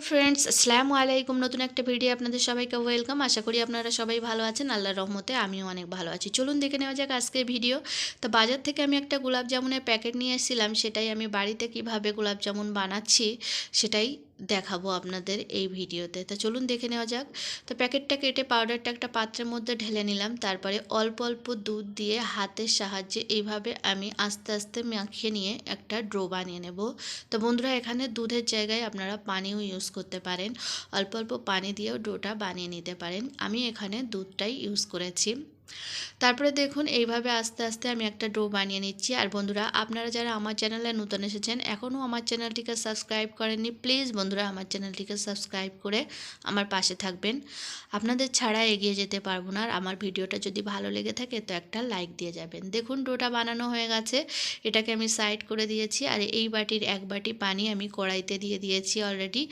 Friends আসসালামু আলাইকুম। নতুন একটা ভিডিও আপনাদের সবাইকে ওয়েলকাম আশা করি আপনারা সবাই ভালো আছেন। আল্লাহর রহমতে আমিও অনেক ভালো আছি। চলুন দেখে নেওয়া যাক আজকের ভিডিও তো বাজার থেকে আমি একটা গোলাপ জামুনের প্যাকেট নিয়ে এসেছিলাম। সেটাই আমি বাড়িতে কীভাবে গোলাপ জামুন বানাচ্ছি, সেটাই দেখাবো আপনাদের এই ভিডিওতে। তো চলুন দেখে নেওয়া যাক। তো প্যাকেটটা কেটে পাউডারটা একটা পাত্রের মধ্যে ঢেলে নিলাম। তারপরে অল্প অল্প দুধ দিয়ে হাতের সাহায্যে এইভাবে আমি আস্তে আস্তে মাখিয়ে নিয়ে একটা ড্রো বানিয়ে নেব। তো বন্ধুরা, এখানে দুধের জায়গায় আপনারা পানিও ইউজ করতে পারেন। অল্প অল্প পানি দিয়েও ডোটা বানিয়ে নিতে পারেন। আমি এখানে দুধটাই ইউজ করেছি। তারপরে দেখুন, এইভাবে আস্তে আস্তে আমি একটা ডো বানিয়ে নিচ্ছি। আর বন্ধুরা, আপনারা যারা আমার চ্যানেলে নতুন এসেছেন, এখনও আমার চ্যানেলটিকে সাবস্ক্রাইব করেননি, প্লিজ বন্ধুরা আমার চ্যানেলটিকে সাবস্ক্রাইব করে আমার পাশে থাকবেন। আপনাদের ছাড়া এগিয়ে যেতে পারব না, আর আমার ভিডিওটা যদি ভালো লেগে থাকে, তো একটা লাইক দিয়ে যাবেন। দেখুন, ডোটা বানানো হয়ে গেছে। এটাকে আমি সাইড করে দিয়েছি, আর এই বাটির এক বাটি পানি আমি কড়াইতে দিয়ে দিয়েছি অলরেডি।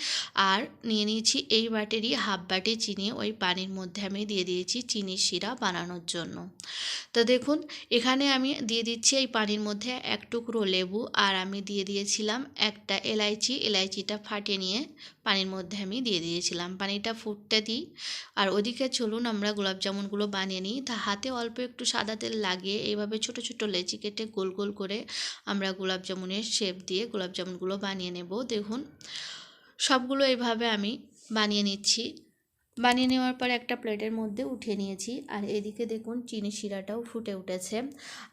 আর নিয়ে নিয়েছি এই বাটিরই হাফ বাটি চিনি, ওই পানির মধ্যে আমি দিয়ে দিয়েছি চিনি শিরা বানানোর জন্য। তো দেখুন, এখানে আমি দিয়ে দিচ্ছি এই পানির মধ্যে এক টুকরো লেবু আর আমি দিয়ে দিয়েছিলাম একটা এলাইচি। এলাইচিটা ফাটিয়ে নিয়ে পানির মধ্যে আমি দিয়ে দিয়েছিলাম। পানিটা ফুটতে দিই। আর ওদিকে চলুন, আমরা গোলাপ জামুনগুলো বানিয়ে নিই। তা হাতে অল্প একটু সাদা তেল লাগিয়ে এইভাবে ছোট ছোট লেচি কেটে গোল গোল করে আমরা গোলাপ জামুনের শেপ দিয়ে গোলাপ জামুনগুলো বানিয়ে নেব। দেখুন, সবগুলো এইভাবে আমি বানিয়ে নিচ্ছি। বানিয়ে নেওয়ার পর একটা প্লেটের মধ্যে উঠিয়ে নিয়েছি। আর এদিকে দেখুন চিনি শিরাটাও ফুটে উঠেছে।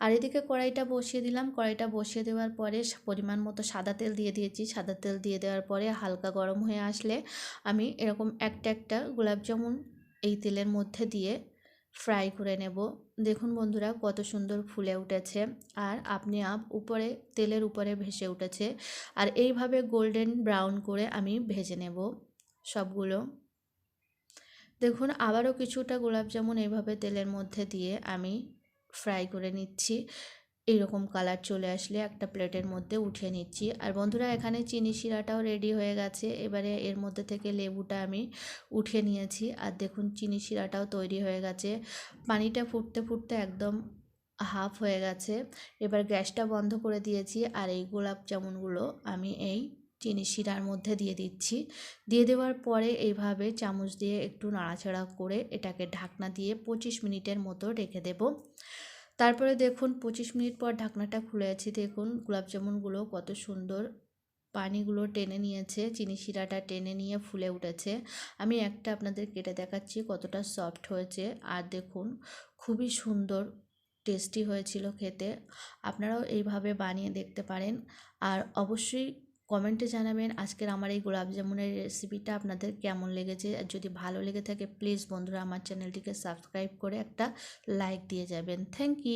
আর এদিকে কড়াইটা বসিয়ে দিলাম। কড়াইটা বসিয়ে দেওয়ার পরে পরিমাণ মতো সাদা তেল দিয়ে দিয়েছি। সাদা তেল দিয়ে দেওয়ার পরে হালকা গরম হয়ে আসলে আমি এরকম একটা একটা গোলাপ জামুন এই তেলের মধ্যে দিয়ে ফ্রাই করে নেব। দেখুন বন্ধুরা কত সুন্দর ফুলে উঠেছে। আর আপনি আপ উপরে, তেলের উপরে ভেসে উঠেছে। আর এইভাবে গোল্ডেন ব্রাউন করে আমি ভেজে নেব সবগুলো। দেখুন, আবারও কিছুটা গোলাপ জামুন এইভাবে তেলের মধ্যে দিয়ে আমি ফ্রাই করে নিচ্ছি। এইরকম কালার চলে আসলে একটা প্লেটের মধ্যে উঠিয়ে নিচ্ছি। আর বন্ধুরা, এখানে চিনি শিরাটাও রেডি হয়ে গেছে। এবারে এর মধ্যে থেকে লেবুটা আমি উঠিয়ে নিয়েছি। আর দেখুন, চিনি শিরাটাও তৈরি হয়ে গেছে। পানিটা ফুটতে ফুটতে একদম হাফ হয়ে গেছে। এবার গ্যাসটা বন্ধ করে দিয়েছি। আর এই গোলাপ জামুনগুলো আমি এই চিনি শিরার মধ্যে দিয়ে দিচ্ছি। দিয়ে দেওয়ার পরে এইভাবে চামচ দিয়ে একটু নাড়াচাড়া করে এটাকে ঢাকনা দিয়ে পঁচিশ মিনিটের মতো রেখে দেব। তারপরে দেখুন, পঁচিশ মিনিট পর ঢাকনাটা খুলেছি দেখুন, গোলাপ জামুনগুলো কত সুন্দর পানিগুলো টেনে নিয়েছে চিনি শিরাটা টেনে নিয়ে ফুলে উঠেছে। আমি একটা আপনাদের কেটে দেখাচ্ছি কতটা সফট হয়েছে। আর দেখুন, খুবই সুন্দর টেস্টি হয়েছিল খেতে। আপনারাও এইভাবে বানিয়ে দেখতে পারেন। আর অবশ্যই কমেন্টে জানাবেন আজকের আমার এই গোলাপ জামুনের রেসিপিটা আপনাদের কেমন লেগেছে। আর যদি ভালো লেগে থাকে প্লিজ বন্ধুরা আমার চ্যানেলটিকে সাবস্ক্রাইব করে একটা লাইক দিয়ে যাবেন। Thank you